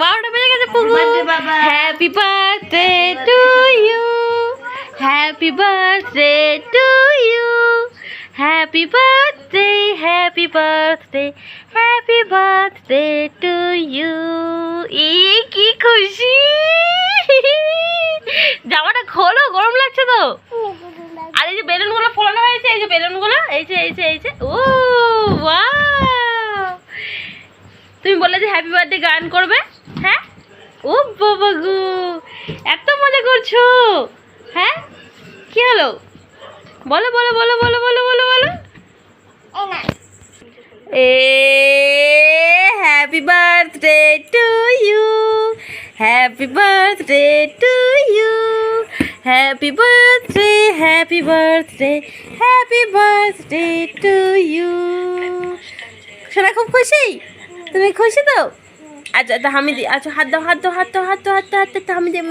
বারোটা বেজে গেছে Puku happy birthday to you happy birthday to you happy birthday happy birthday happy birthday to you ই কি খুশি। জামাটা খোলো গরম লাগছে তো। আর এই যে বেলুনগুলো ফোলানো হয়েছে এই যে বেলুনগুলো এই যে এই যে এই যে। ও ওয়াও তুমি বললে যে হ্যাপি বার্থডে গান করবে। ও বাবা গো, এত মজা করছ। হ্যাঁ? কি হলো? বলো বলো বলো বলো বলো বলো বলো। এ happy birthday to you, happy birthday to you, happy birthday happy birthday happy birthday to you. শোনা খুব খুশি? তুমি খুশি তো? আচ্ছা তা আমি দিই আচ্ছা হাত দাও হাত দাও হাত দাও হাত দাও হাত দাও হাত দাও আমি দিই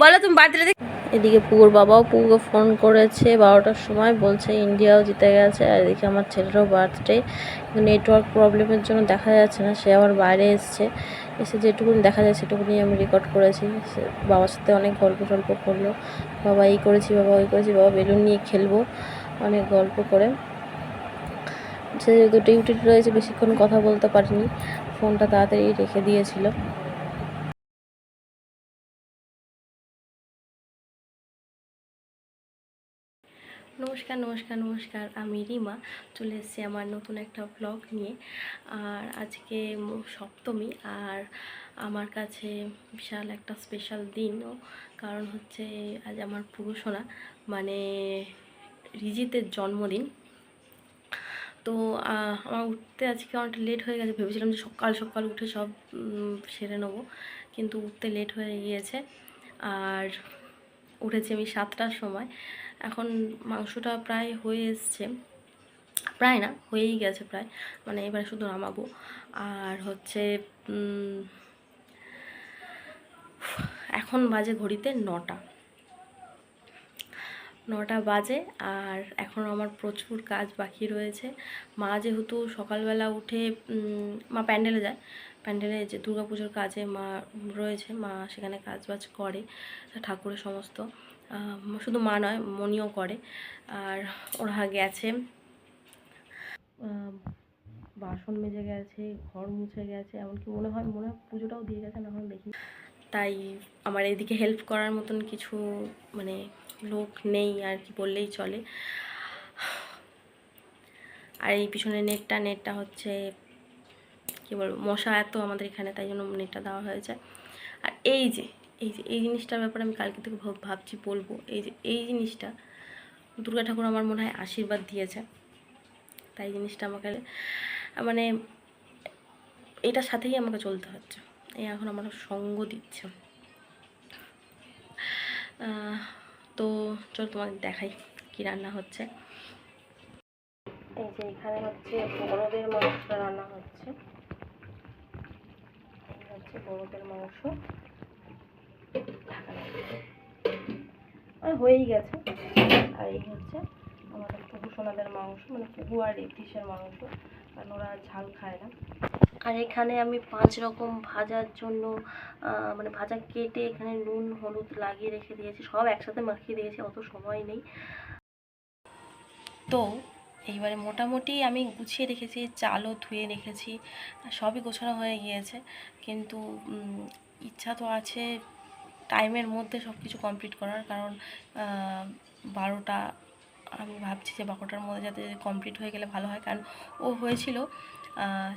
বলো তুমি বার্থডে এদিকে পুকুর বাবাও পুকুকে ফোন করেছে, বারোটার সময় বলছে ইন্ডিয়াও জিতে গেছে, আর এদিকে আমার ছেলেরও বার্থডে। নেটওয়ার্ক প্রবলেমের জন্য দেখা যাচ্ছে না, সে আবার বাইরে এসছে। এসে যেটুকুনি দেখা যায় সেটুকুনি আমি রেকর্ড করেছি। বাবার সাথে অনেক গল্প টল্প করল। বাবা এই করেছি, বাবা ওই করেছি, বাবা বেলুন নিয়ে খেলব, অনেক গল্প করে। সে যেহেতু ডিউটি রয়েছে, বেশিক্ষণ কথা বলতে পারিনি। ফোনটা তাড়াতাড়ি রেখে দিয়েছিল। নমস্কার নমস্কার নমস্কার, আমি রিমা। চলে এসেছি আমার নতুন একটা ব্লগ নিয়ে। আর আজকে সপ্তমী, আর আমার কাছে বিশাল একটা স্পেশাল দিনও। কারণ হচ্ছে আজ আমার পুরুষোনা মানে রিজিতের জন্মদিন। তো আমার উঠতে আজকে অনেকটা লেট হয়ে গেছে। ভেবেছিলাম যে সকাল সকাল উঠে সব সেরে নেব, কিন্তু উঠতে লেট হয়ে গিয়েছে। আর উঠেছি আমি সাতটার সময়। এখন মাংসটা প্রায় হয়ে এসছে। প্রায় না, হয়েই গেছে প্রায়। মানে এবার শুধু নামাবো। আর হচ্ছে এখন বাজে ঘড়িতে নটা। নটা বাজে আর এখন আমার প্রচুর কাজ বাকি রয়েছে। মা যেহেতু সকালবেলা উঠে মা প্যান্ডেলে যায়। প্যান্ডেলে যে পুজোর কাজে মা রয়েছে, মা সেখানে কাজ বাজ করে, ঠাকুরের সমস্ত। শুধু মা নয়, মনিও করে। আর ওরা গেছে। বাসন মেজে গেছে, ঘর মুছে গেছে, এমনকি মনে হয় মনে হয় পুজোটাও দিয়ে গেছে, না এখন দেখি। তাই আমার এদিকে হেল্প করার মতন কিছু মানে লোক নেই আর কি বললেই চলে। আর এই পিছনে নেটটা নেটটা হচ্ছে কী বলব, মশা এত আমাদের এখানে, তাই জন্য নেটটা দেওয়া হয়েছে। আর এই যে এই যে, এই জিনিসটার ব্যাপারে আমি কালকে থেকে ভাব- ভাবছি, বলব। এই যে, এই জিনিসটা দুর্গা ঠাকুর আমার মনে হয় আশীর্বাদ দিয়েছে। তাই জিনিসটা আমাকে মানে এটার সাথেই আমাকে চলতে হচ্ছে। এই এখন আমার সঙ্গ দিচ্ছে। চল তোমাদের দেখাই কি রান্না হচ্ছে। এই যে এখানে হচ্ছে বড়দের মাংস রান্না হচ্ছে। হচ্ছে বড়দের মাংস। আর হয়েই গেছে। আর এই হচ্ছে আমাদের পুকু সোনাদের মাংস মানে পুকু আর রেটিসের মাংস। কারণ ওরা ঝাল খায় না। আর এখানে আমি পাঁচ রকম ভাজার জন্য মানে ভাজা কেটে এখানে নুন, হলুদ লাগিয়ে রেখে দিয়েছি। সব একসাথে মাখিয়ে দিয়েছি, অত সময় নেই। তো এইবারে মোটামুটি আমি গুছিয়ে রেখেছি, চালও ধুয়ে রেখেছি সবই গোছানো হয়ে গিয়েছে। কিন্তু ইচ্ছা তো আছে টাইমের মধ্যে সব কিছু কমপ্লিট করার, কারণ বারোটা আমি ভাবছি যে বারোটার মধ্যে যাতে কমপ্লিট হয়ে গেলে ভালো হয়। কারণ ও হয়েছিল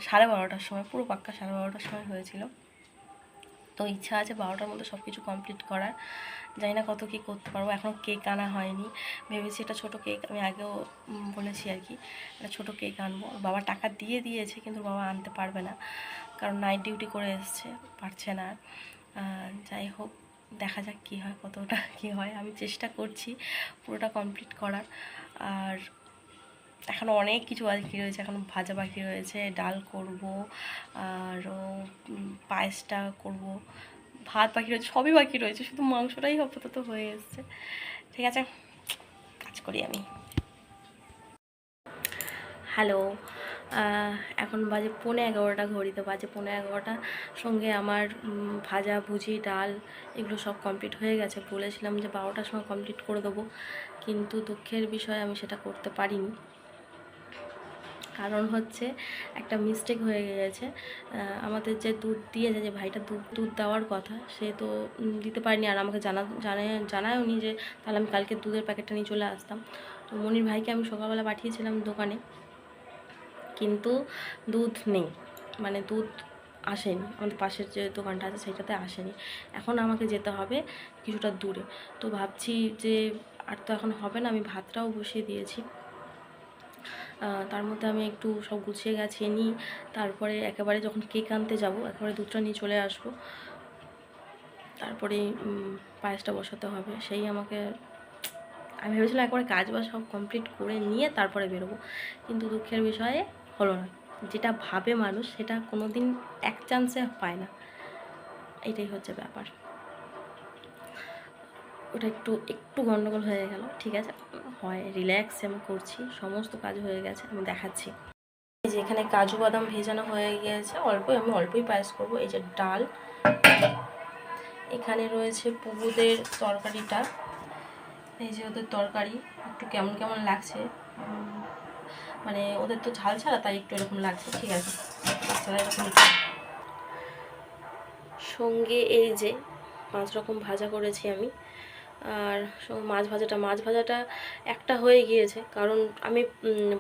সাড়ে বারোটার সময়, পুরো পাক্কা সাড়ে বারোটার সময় হয়েছিল। তো ইচ্ছা আছে বারোটার মধ্যে সব কিছু কমপ্লিট করার। জানি না কত কী করতে পারব এখনও কেক আনা হয়নি। ভেবেছি একটা ছোটো কেক আমি আগেও বলেছি আর কি, একটা ছোটো কেক আনব। বাবা টাকা দিয়ে দিয়েছে, কিন্তু বাবা আনতে পারবে না। কারণ নাইট ডিউটি করে এসছে, পারছে না যাই হোক, দেখা যাক কী হয়, কতটা কী হয়। আমি চেষ্টা করছি পুরোটা কমপ্লিট করার। আর এখনও অনেক কিছু বাকি রয়েছে এখন ভাজা বাকি রয়েছে ডাল করব আর উম, পায়েসটা করব ভাত বাকি রয়েছে সবই বাকি রয়েছে শুধু মাংসটাই আপাতত হয়ে এসছে। ঠিক আছে কাজ করি আমি। হ্যালো এখন বাজে পৌনে এগারোটা ঘড়িতে বাজে পৌনে এগারোটা। সঙ্গে আমার ভাজা ভুজি ডাল এগুলো সব কমপ্লিট হয়ে গেছে। বলেছিলাম যে বারোটার সময় কমপ্লিট করে দেবো কিন্তু দুঃখের বিষয় আমি সেটা করতে পারিনি। কারণ হচ্ছে একটা মিস্টেক হয়ে গেছে। আমাদের যে দুধ দিয়েছে যে ভাইটা দুধ দুধ দেওয়ার কথা, সে তো দিতে পারেনি। আর আমাকে জানা, জানে জানায়ও নি যে, তাহলে আমি কালকে দুধের প্যাকেটটা নিয়ে চলে আসতাম। তো মনির ভাইকে আমি সকালবেলা পাঠিয়েছিলাম দোকানে। কিন্তু দুধ নেই। মানে দুধ আসেনি। আমাদের পাশের যে দোকানটা আছে সেটাতে আসেনি। এখন আমাকে যেতে হবে কিছুটা দূরে। তো ভাবছি যে, আর তো এখন হবে না, আমি ভাতটাও বসিয়ে দিয়েছি। তার মধ্যে আমি একটু সব গুছিয়ে গাছিয়ে নিই। তারপরে একেবারে যখন কেক আনতে যাব, একেবারে দুধটা নিয়ে চলে আসব। তারপরে পায়েসটা বসাতে হবে। সেই আমাকে, আমি ভেবেছিলাম একবারে কাজ বাজ সব কমপ্লিট করে নিয়ে তারপরে বেরোবো। কিন্তু দুঃখের বিষয়ে হলো না। যেটা ভাবে মানুষ, সেটা কোনো দিন এক চান্সে পায় না। এটাই হচ্ছে ব্যাপার। ওটা একটু একটু গন্ডগোল হয়ে গেল, ঠিক আছে? হয় রিল্যাক্সে আমি করছি, সমস্ত কাজ হয়ে গেছে, আমি দেখাচ্ছি। এই যে এখানে কাজু বাদাম ভেজানো হয়ে গিয়েছে, অল্প, আমি অল্পই পায়েস করব, এই যে ডাল। এখানে রয়েছে পুবুদের তরকারিটা, এই যে ওদের তরকারি, একটু কেমন কেমন লাগছে? মানে ওদের তো ঝাল ছাড়া তাই একটু এরকম লাগছে, ঠিক আছে? সঙ্গে এই যে পাঁচ রকম ভাজা করেছি আমি আর মাছ ভাজাটা মাছ ভাজাটা একটা হয়ে গিয়েছে। কারণ আমি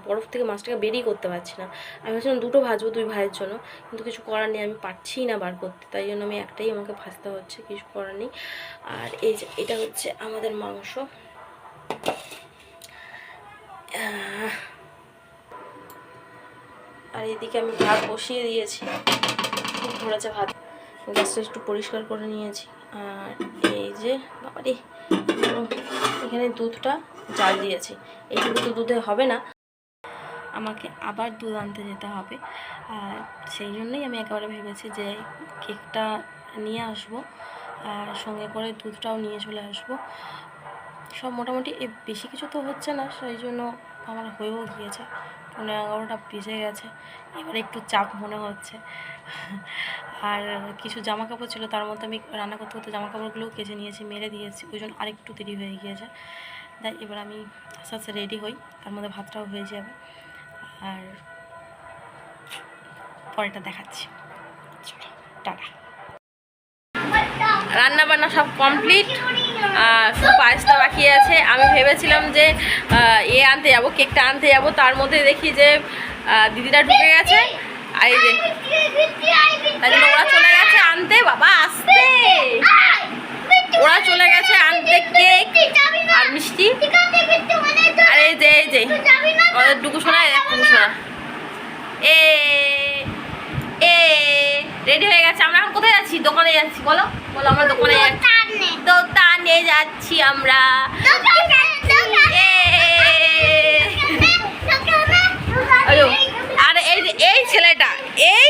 বরফ থেকে মাছটাকে বেরিয়ে করতে পারছি না। আমি ভাবছিলাম দুটো ভাজবো দুই ভাইয়ের জন্য, কিন্তু কিছু করার নেই, আমি পারছি না বার করতে। তাই জন্য আমি একটাই আমাকে ভাজতে হচ্ছে, কিছু করার নেই। আর এই যে, এটা হচ্ছে আমাদের মাংস। আর এদিকে আমি ভাত বসিয়ে দিয়েছি। ধরেছে ভাত। গ্যাসটা একটু পরিষ্কার করে নিয়েছি। আর এই যে, বাবারে, এখানে দুধটা জাল দিয়েছি। এইটুকু তো দুধে হবে না। আমাকে আবার দুধ আনতে যেতে হবে। আর সেই জন্যই আমি একেবারে ভেবেছি যে কেকটা নিয়ে আসব আর সঙ্গে করে দুধটাও নিয়ে চলে আসব। সব মোটামুটি বেশি কিছু তো হচ্ছে না, সেই জন্য আমার হয়েও গিয়েছে। পনেরো এগারোটা বেজে গেছে। এবার একটু চাপ মনে হচ্ছে। আর কিছু জামা কাপড় ছিল, তার মধ্যে আমি রান্না করতে করতে জামা কাপড়গুলোও কেচে নিয়েছি মেরে দিয়েছি। ওই জন্য আরেকটু দেরি হয়ে গিয়েছে। তাই এবার আমি আস্তে আস্তে রেডি হই। তার মধ্যে ভাতটাও হয়ে যাবে। আর পরেটা দেখাচ্ছি। চলো, টাটা। রান্না বান্না সব কমপ্লিট শুধু পায়েসটা বাকি আছে। আমি ভেবেছিলাম যে এ আনতে যাব, কেকটা আনতে যাব, তার মধ্যে দেখি যে দিদিটা ঢুকে গেছে। আর এই যে, তাই জন্য ওরা চলে গেছে আনতে, বাবা, আসতে। ওরা চলে গেছে আনতে কেক আর মিষ্টি। আর এই যে এই যে আমাদের ডুকু শোনা ডুকু শোনা এ এ, রেডি হয়ে গেছে। আমরা এখন কোথায় যাচ্ছি? দোকানে যাচ্ছি, বলো। বলো আমরা দোকানে দোকানে যাচ্ছি আমরা। আর এই এই ছেলেটা এই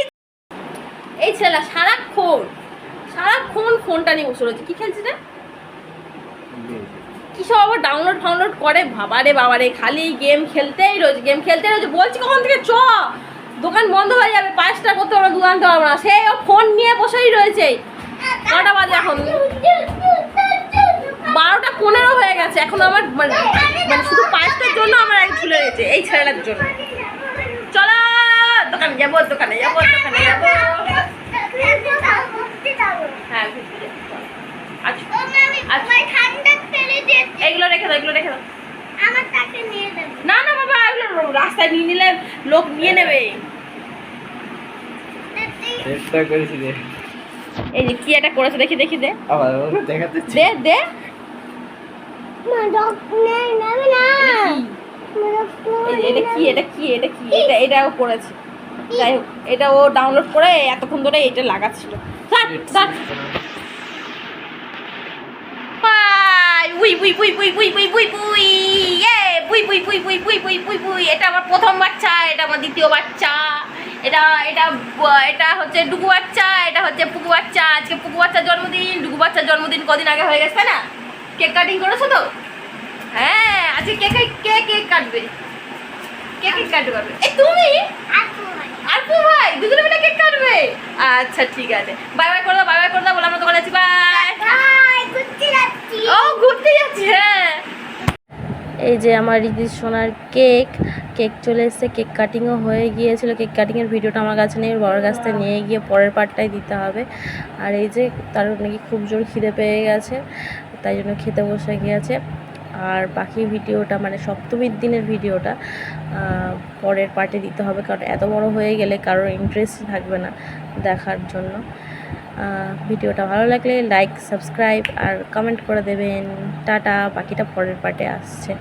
এই ছেলেটা সারাক্ষণ সারাক্ষণ ফোনটা নিয়ে বসে রয়েছে। কি খেলছে রে? কি সব আবার ডাউনলোড ফাউনলোড করে? বাবারে বাবারে খালি গেম খেলতেই রয়েছে গেম খেলতেই রয়েছে। বলছি কখন থেকে চ? দোকান বন্ধ হয়ে যাবে পাঁচটা করতে দুধ আনতে পারব না। ও ফোন নিয়ে বসেই রয়েছে। কটা বাজে এখন। বারোটা পনেরো হয়ে গেছে। এখন আমার মানে মানে শুধু পাঁচটার জন্য আমার এক ঝুলে রয়েছে এই ছেলেটার জন্য। চলো, দোকানে যাব দোকানে যাব দোকানে যাব। হ্যাঁ এইগুলো রেখে দাও, এগুলো রেখে দাও। না না, বাবা, এগুলো রাস্তায় নিয়ে নিলে লোক নিয়ে নেবে। চেষ্টা করেছি এই যে কি এটা করেছে দেখি দেখি দে দে দে এটা কি এটা কি এটা কি এটা এটাও করেছে যাই হোক এটা ও ডাউনলোড করে এতক্ষণ ধরে এটা লাগাচ্ছিল এটা আমার প্রথম বাচ্চা এটা আমার দ্বিতীয় বাচ্চা এটা এটা এটা হচ্ছে ডুগু বাচ্চা এটা হচ্ছে পুকু বাচ্চা। আজকে পুকু বাচ্চার জন্মদিন ডুগু বাচ্চার জন্মদিন কদিন আগে হয়ে গেছে না? কেক কাটিং করেছ তো? হ্যাঁ আজকে কে কে কে কেক কাটবে? কে কেক কাটবে এই তুমি? আর পু ভাই দুজনে মিলে কেক কাটবে? আচ্ছা ঠিক আছে। বাই বাই করে দাও বাই বাই করে দাও বলে আমরা দোকানে আছি বাই। ও ঘুরতে যাচ্ছি হ্যাঁ। এই যে আমার রিদির সোনার কেক কেক চলে এসেছে, কেক কাটিংও হয়ে গিয়েছিল। কেক কাটিংয়ের ভিডিওটা আমার কাছে নেই বাবার কাছ নিয়ে গিয়ে পরের পার্টটাই দিতে হবে। আর এই যে তার নাকি খুব জোর খিদে পেয়ে গেছে, তাই জন্য খেতে বসে গিয়েছে। আর বাকি ভিডিওটা মানে সপ্তমীর দিনের ভিডিওটা পরের পার্টে দিতে হবে, কারণ এত বড় হয়ে গেলে কারোর ইন্টারেস্ট থাকবে না দেখার জন্য। ভিডিওটা ভালো লাগলে লাইক সাবস্ক্রাইব আর কমেন্ট করে দেবেন। টাটা, বাকিটা পরের পার্টে আসছে।